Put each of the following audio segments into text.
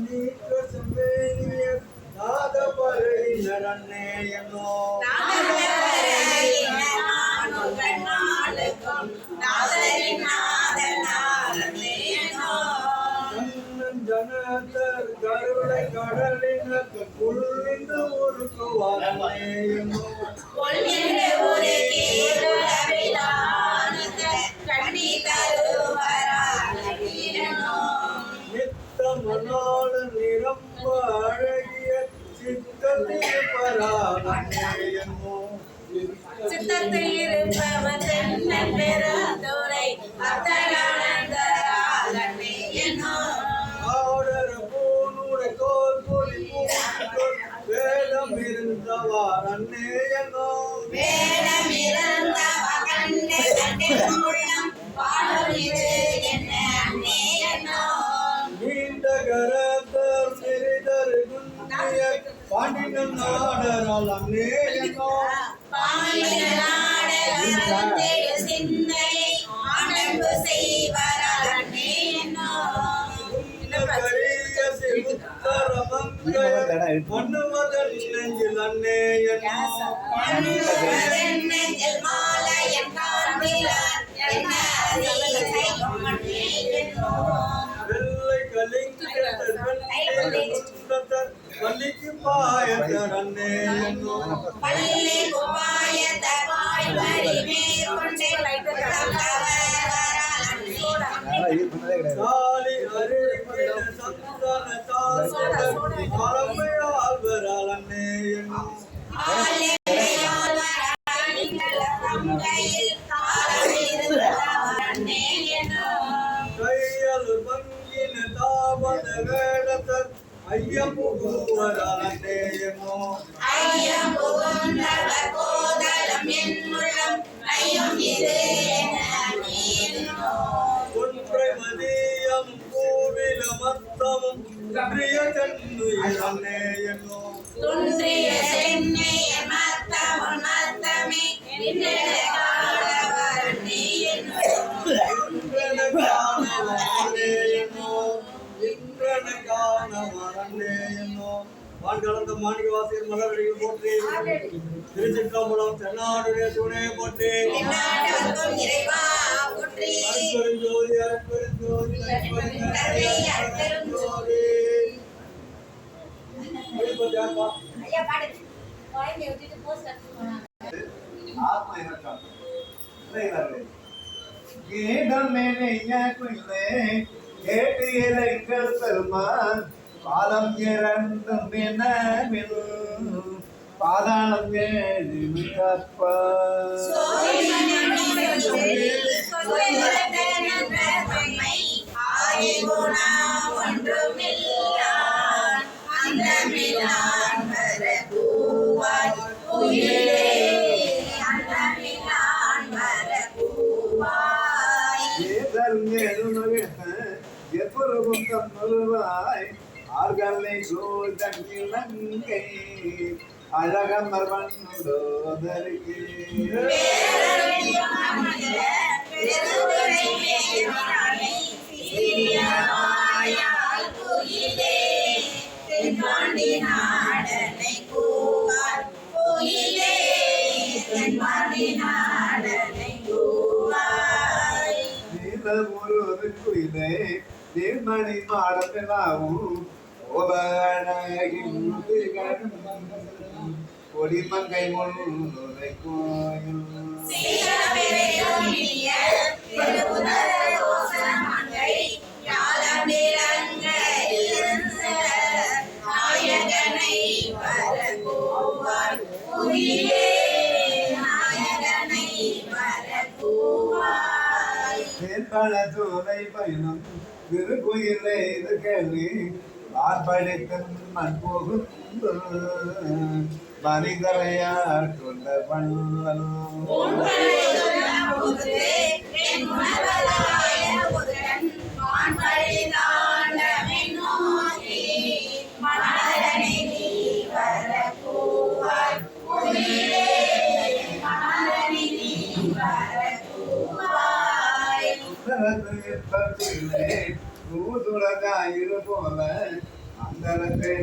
ஒரு செம்பேனிய நாத பறையினர் நிரம்ப அழகிய சித்தத்தில் அன்னேயனோ சித்தத்தில் இருப்பவர் என்னோ ஆடர பூனுட தோல் பொலி வேதம் இருந்தவார் அன்னேயனோ. வேடமிருந்த மகண்டே தன்னின் உள்ளம் வாழும் பாண்டினன் நாடரால் அன்னேயனோ சிந்தையை ஆனந்து செய்வரால் நெஞ்சில் நெஞ்சில் மாலையன் காண்பிலார் என்ன வெள்ளை கலிங்கத்தர் வள்ளிக்கு பாயத்தர் அன்னேயனோ பள்ளி குப்பாய தவாய் வரி மேற்கொண்டே சாலி அருகில சந்தான அன்னேயனோ இன்றனக்கான அன்னேயனோ வான் கலந்த மாணிக்க வாசியர் மலரடிகள் போற்றி திருச்சிற்றம்பலம் தென்னாடுடைய போற்றி போற்றி கேட்டு இறைங்கள் பெருமான் பாதம் இரண்டும் எனவில் பாதாளம் ஏழு மிகப்பா ஏதல் எழுமகிழ்ந்த எப்பொருளும் தன்னுருவாய் ஆர்கல்லை சூழ் தங்கிலங்கை அழகமர் வந்தோதருகே நாடனை கூவார். கோயிலே தென்பாண்டி நாடனை கூவாய். நீலமுருவது குயிலே நீர்மணி மாடத்திலாவும் ஓபழகின் கொடிமங்கை முன்னுரை கோயில். சோலை பயணம் திருக்குயிலே இது கேள்வி ஆர்ப்படித்தன் மண் போகும் மனிதரையார் கொண்ட பள்ளல் உத்தரத்திலே தூதுலகாயிரு போல தரத்தை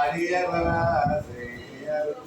அடியவராசை அறுப்பார்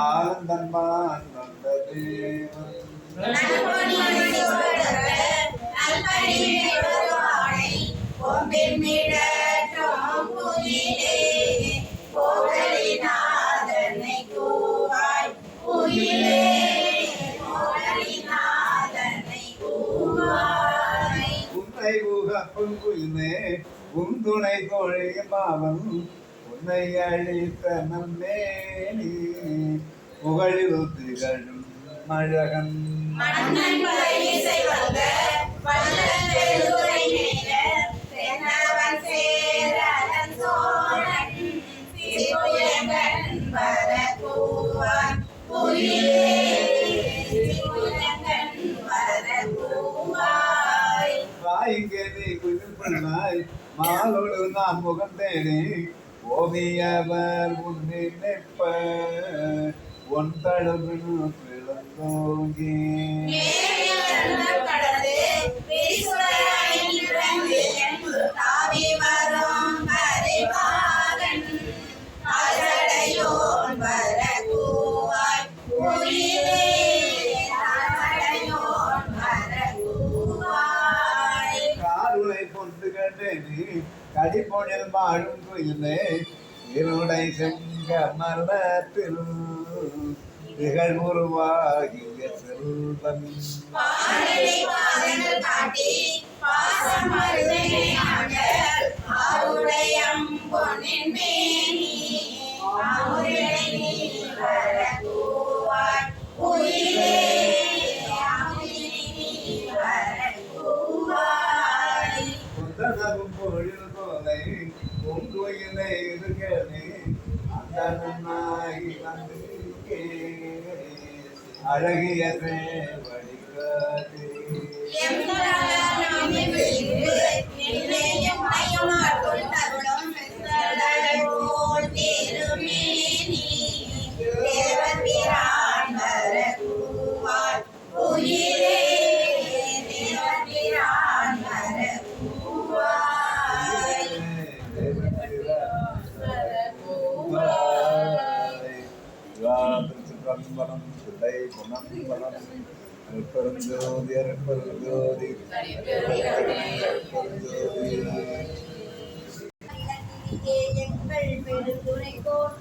ஆனந்தமான் வந்த தேவன் உன்னை ஊகப்பும் குயிலே உன் துணை கோழியும் உன்னை அழித்த நம்மேனி புகழில் திகழும் மழகன் மன்னன் பரிசை மாலோடு நான் முகந்தேனே ஓவியவர் உன்னை தழுவு பிளந்தோங்கி கடிப்பொழில் மாடும் குயிலே இருளை செங்க மலத்தில் திகழ்வுருவாகிய செல்வன் பாரடி பாதங்கள் உயிரே அழகிய வழிகாட்டு அருட்பெருஞ்சோதி அருட்பெருஞ்சோதி எங்கள் பெருந்துரைக்கோர்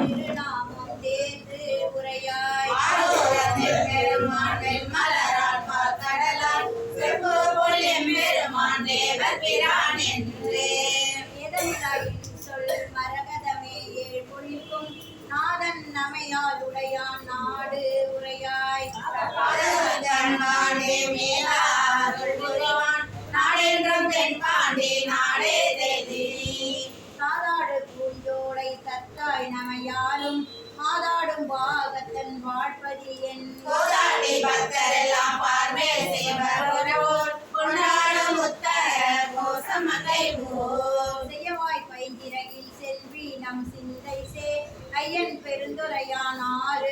திருநாமம் தேர்ந்து உரையாய் ஆரோரத்தில் பெருமான் வெண்மலரால் பார்க்கடலால் என்று சொல் மரகதமே ஏழ் பொழிக்கும் நாதன் நமையாலும் பாடே மேலாருள் புரிவான் நாடென்றும் தென்பாண்டி நாடே தெரி காதாடு பூஞ்சோலை தத்தாய் நமையாலும் மாதாடும் பாகத்தன் வாழ்பதி என் கோதாட்டி பக்தரெல்லாம் பார்மேல் சேவர் ஒருவோர் கொண்டாடும் உத்தர கோசமகை ஊர் செய்யவாய் பைந்திரையில் செல்வி நம் சிந்தை சே ஐயன் பெருந்துரையான் ஆறு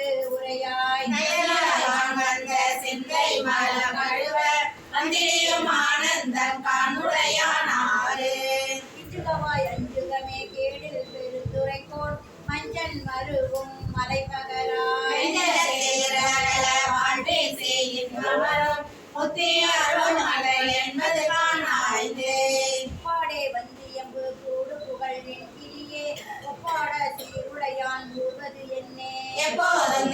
வந்திரியும் ஆனந்தம் காணுடையானாறு இச்சுகவாய் அஞ்சுகமே கேடில் பெருந்துரைக்கோள் மஞ்சள் மருவும் மலைப்பகராய். பாடே வந்தியம்பு கூடு புகழ் என் கிரியே ஒப்பாட சீருடையான் கூறுவது என்னே. போதேன்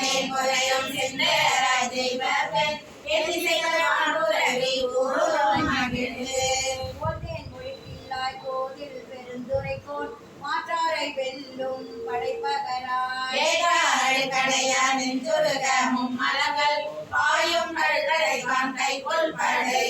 பகை வெல்லும் படைப்பகராய். வேதாரல் கடைய நெஞ்சுருக மும்மலங்கள் பாயும் நல்களை வான் கைக்குள் படை.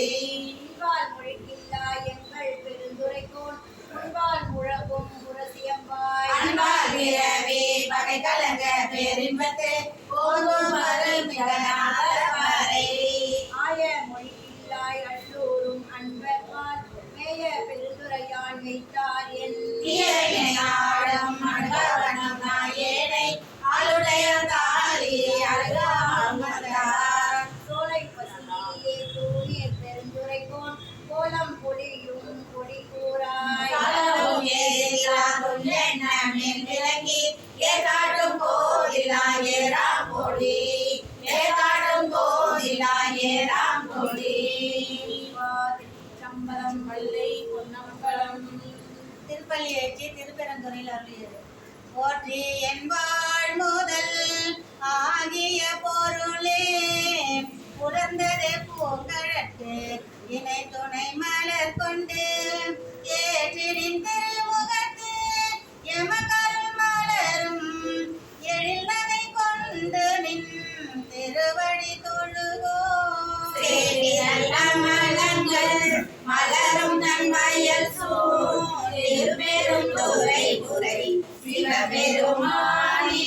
இன்பால் முழுக்கில்லா எங்கள் பெருந்துரைக்கோன் முன்பால் முழகும் முரசியம்பாய் அன்பால் விரவே பகை கலங்க பேரின்பத்தே போதும் மகள் மிகனாதவரை ஆய மொழிக்கில்லாய் அள்ளூரும் அன்பர்பால் மேய பெருந்துரையான் வைத்தார் என் இயற்கையாடும் போற்றி என்பாள் முதல் ஆகிய பொருளே. உணர்ந்தது பூங்கழற்கு இணை துணை மலர் கொண்டு. ஏற்றிடின் திருமுகத்து எமகருள் மலரும் எழில்நகை கொண்டு நின் திருவடி தொழுகோ. மலரும் தன் வயல் நன்மையல் திருப்பெரும் துறை துறை சிவபெருமானி.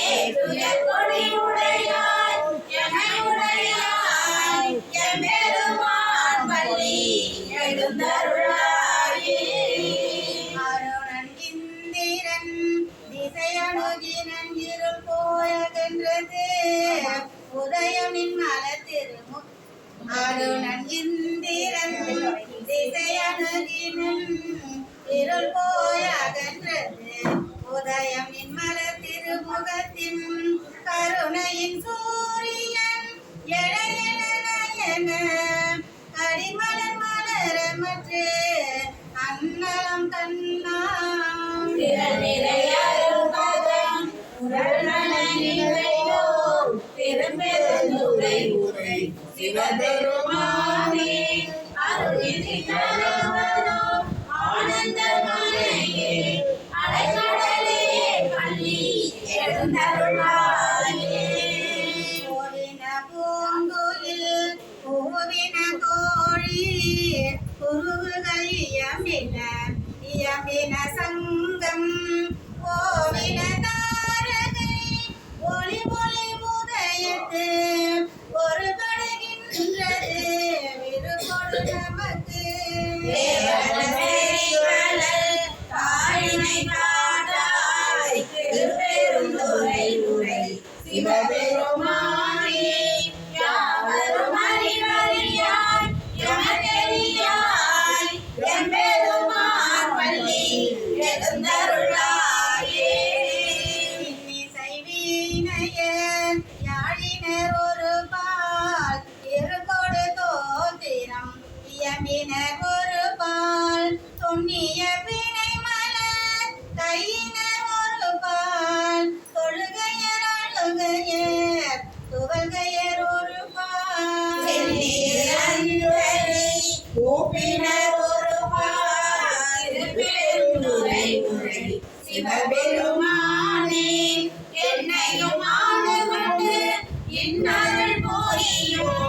ஏற்றுய கொடி உடையாய் எமை உடையாய் எம்பெருமான் பள்ளி எழுந்தருளாயே. அருணன் இந்திரன் திசையணுகினன் இருள் போயகின்றது உதயமின் மலத்திருமு அருணன் இந்திரன் திசையணுகினன் இருள் போயகன்றது உதயம் நின்மல திருமுகத்தின் கருணையின் சூரியன் எழையன கடிமலர் மலரமற்று அன்னலம் தன்னாம். சிவபெருமானே ஆனந்தமலையே அலைக்கடலே பள்ளி சங்கம். ஓவின தாரகை ஒளி ஒளி உதயத்து ஒரு படுகின்றது விருப்பொடு நமக்கு. இயம்பினர் ஒரு பால் தொன்னிய பிணை மலர் கையினர் ஒரு பால் தொழுகையர் அழுகையர் துவல்கையர் ஒரு பால். கூப்பினர் ஒரு பால் திருப்பெருந்துறை உரை சிவபெருமானே என்னையும் ஆண்டு கொண்டு இன்னருள் போரியும்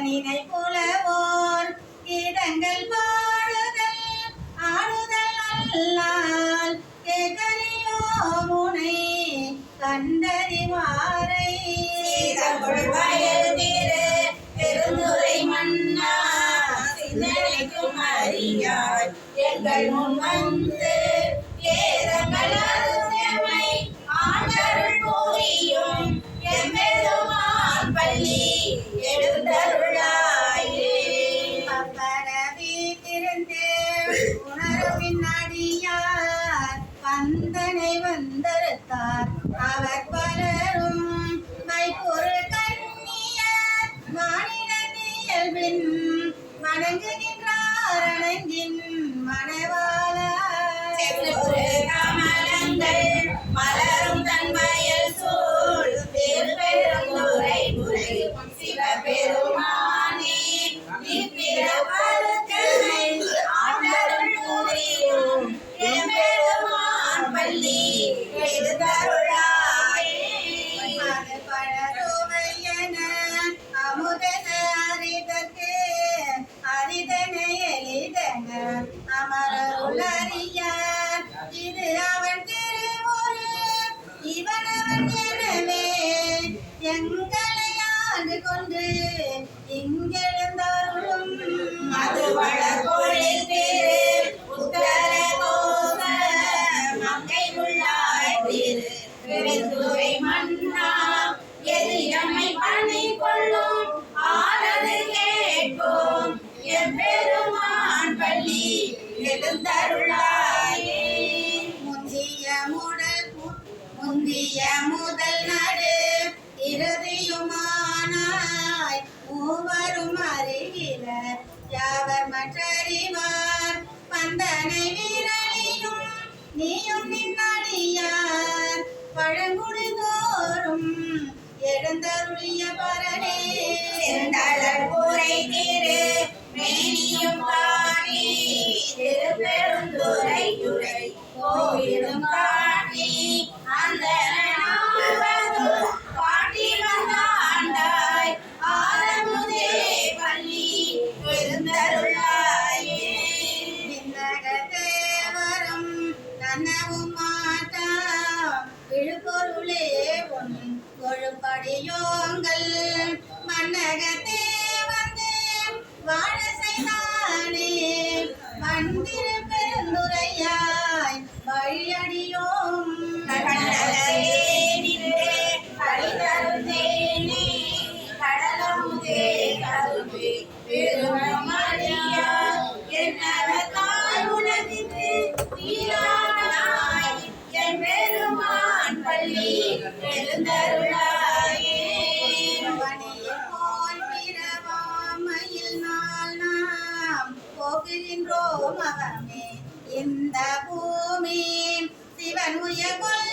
நினை புலவோர் கீதங்கள் பாடுதல் ஆடுதல் அல்லால் கேட்கலியோ முனை கண்டறிவாரை. பெருந்துரை மன்னா சிந்தனைக்கும் அறியாய் எங்கள் முன் வந்து கொண்டு எங்கள் யாவர் மற்றறிவார்? வந்தனை வீரலியும் நீயும் நின்னடியார் பழங்குடி தோறும் எழுந்தருளிய பரனே. செந்தளர் கூரை தீரு மேனியும் பாடி திருப்பெருந்துரை துறை கோயிலும் காட்டி அந்த தனவும் மாட்டா இழுபொருளே உன் கொழும்படியோங்கள் மன்னகத்தே வந்து வாழ எழுந்தருளாயே போல் பிறவாமையில் நாள் நாம் போகின்றோம் அவமே இந்த பூமி சிவன் உயகுல்